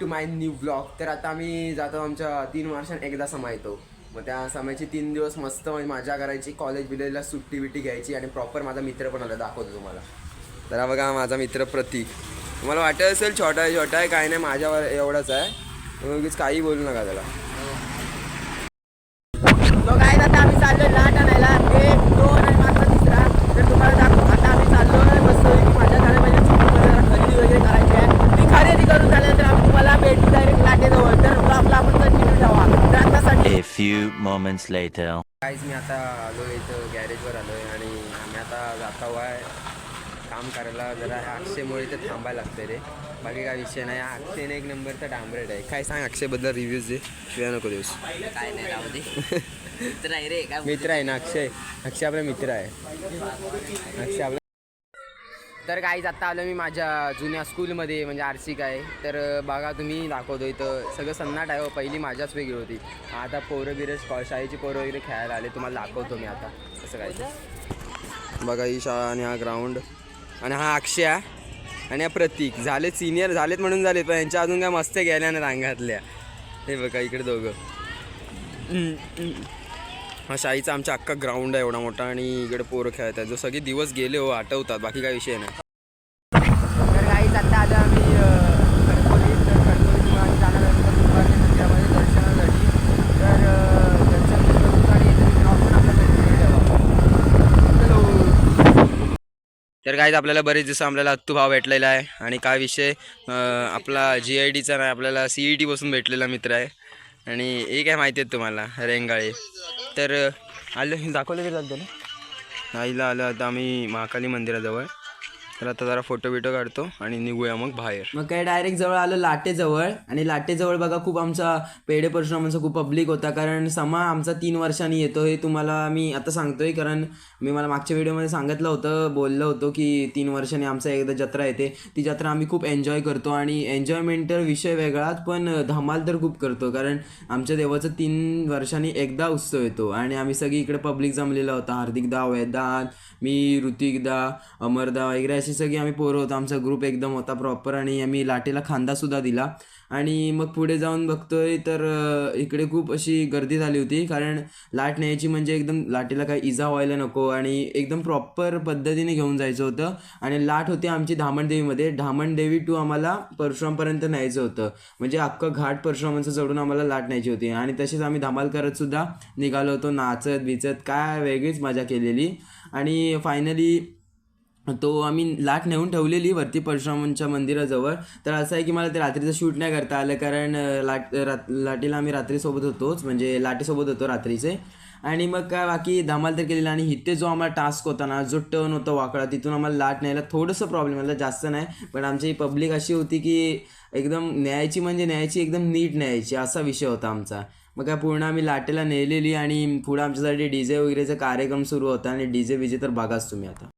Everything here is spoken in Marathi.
टू माय न्यू ब्लॉग तर आता आम्ही जातो आमच्या तीन वर्षांत एकदा समा येतो मग त्या समायची तीन दिवस मस्त म्हणजे मजा करायची कॉलेज बिलेजला सुट्टी बिट्टी घ्यायची आणि प्रॉपर माझा मित्र पण आला दाखवतो तुम्हाला. तर बघा माझा मित्र प्रतीक. तुम्हाला वाटत असेल छोटा आहे छोटा आहे काय नाही माझ्यावर एवढाच आहे. उगीच काही बोलू नका त्याला तो काय आता आम्ही चाललोय लाट आणायला एक दोन आणि माझा तिसरा तर तुम्हाला दाखव आता आम्ही चाललोय मस्त माझ्या झाल्या म्हणजे जरा खरेदी वगैरे करायची आहे ती खरेदी करून झाल्यानंतर आम्ही तुम्हाला भेटू डायरेक्ट लाटेजवळ तर आपला आपण कंटिन्यू ठेवा तर आता साठी A few moments later. काहीच मी आता आलो इथं गॅरेजवर आलोय आणि आम्ही आता जाता आहे. काम करायला जरा ह्या अक्षयमुळे इथे थांबायला लागतंय रे. बाकी काय विषय नाही. अक्षयने एक नंबरचा डांबरेट आहे. काय सांग अक्षयबद्दल रिव्ह्यूज दे. शिवाय नको दिवस काय नाही राहू दे. मित्र आहे रे काय मित्र आहे ना अक्षय? अक्षय आपला मित्र आहे. अक्षय आपला तर काहीच आत्ता आलं मी माझ्या जुन्या स्कूलमध्ये म्हणजे आरसिक आहे. तर बघा तुम्ही दाखवतो इथं सगळं सन्नाट आहे हो पहिली माझ्याच वेगळी होती. आता पोरं बिरं शाळेची पोरं वगैरे खेळायला आले तुम्हाला दाखवतो मी आता. कसं काय? बघा ही शाळा आणि हा ग्राउंड आणि हा अक्षय आणि हा प्रतीक. झाले सिनियर झालेत म्हणून झालेत पण यांच्या अजून काय मस्त गेल्या ना रांगातल्या. हे बघा इकडे दोघं. हा शाहीचा आमचा अख्खा ग्राउंड आहे एवढा मोठा आणि इकडे पोरं खेळत आहेत. जो सगळे दिवस गेले हो आठवतात. बाकी काय विषय नाही. तर काहीच आता आलं आम्ही कणकवलीत तर कणकवलीत मग आम्ही जाणार आहोत दुपारच्या मंदिरामध्ये दर्शनासाठी तर अं, दर्शन करून आणि इथे ब्लॉग पण आपला continue ठेवा. तर काहीच आपल्याला बरेच दिवस आपल्याला अत्तू भाव भेटलेला आहे. आणि काय विषय आपला जी आय डीचा नाही आपल्याला सी ई टी बसून भेटलेला मित्र आहे. आणि हे काय माहिती आहेत तुम्हाला रेंगाळे. तर अं, आलं दाखवलं की चालतं ना? आईला आलं आता आम्ही महाकाली मंदिराजवळ. तर आता जरा फोटो बिटो काढतो आणि निघूया मग बाहेर. मग काय डायरेक्ट जवळ आलो लाटेजवळ. आणि लाटेजवळ बघा खूप आमचा पेढे परशुरामांचा खूप पब्लिक होता. कारण समा आमचा तीन वर्षांनी येतो हे तुम्हाला मी आता सांगतोय. कारण मी मला मागच्या व्हिडिओमध्ये सांगितलं होतं बोललं होतो की तीन वर्षांनी आमचा एकदा जत्रा येते. ती जत्रा आम्ही खूप एन्जॉय करतो. आणि एन्जॉयमेंट तर विषय वेगळाच पण धमाल तर खूप करतो. कारण आमच्या देवाचं तीन वर्षांनी एकदा उत्सव येतो. आणि आम्ही सगळी इकडे पब्लिक जमलेला होता. हार्दिकदा वेदांत मी ऋतिकदा अमरदा वगैरे अशी सगळी आम्ही पोरं होतो. आमचा ग्रुप एकदम होता प्रॉपर आणि आम्ही लाटेला खांदासुद्धा दिला. आणि मग पुढे जाऊन बघतोय तर इकडे खूप अशी गर्दी झाली होती. कारण लाट न्यायची म्हणजे एकदम लाटेला काही इजा व्हायला नको आणि एकदम प्रॉपर पद्धतीने घेऊन जायचं होतं. आणि लाट होती आमची धामणदेवीमध्ये धामणदेवी टू आम्हाला परशुरामपर्यंत न्यायचं होतं. म्हणजे अख्खं घाट परशुरामांचं चढून आम्हाला लाट न्यायची होती. आणि तसेच आम्ही धमाल करतसुद्धा निघालो होतो. नाचत बिचत काय वेगळीच मजा केलेली. आणि फायनली तो आम्ही लाट नेऊन ठेवलेली वरती परशुरामांच्या मंदिराजवळ. तर असं आहे की मला ते रात्रीचं शूट नाही करता आलं कारण लाट रात लाटीला आम्ही रात्रीसोबत होतोच म्हणजे लाटेसोबत होतो रात्रीचे. आणि मग काय बाकी धमाल तर केलेला आणि इथे जो आम्हाला टास्क होता ना जो टर्न होता वाकडा तिथून आम्हाला लाट न्यायला थोडंसं प्रॉब्लेम आला जास्त नाही. पण आमची पब्लिक अशी होती की एकदम न्यायची म्हणजे न्यायची एकदम नीट न्यायची असा विषय होता आमचा. मग काय पूर्ण आम्ही लाटेला नेलेली आणि पुढं आमच्यासाठी डी जे वगैरेचा कार्यक्रम सुरू होता आणि डी जे विजे तर बघाच तुम्ही आता.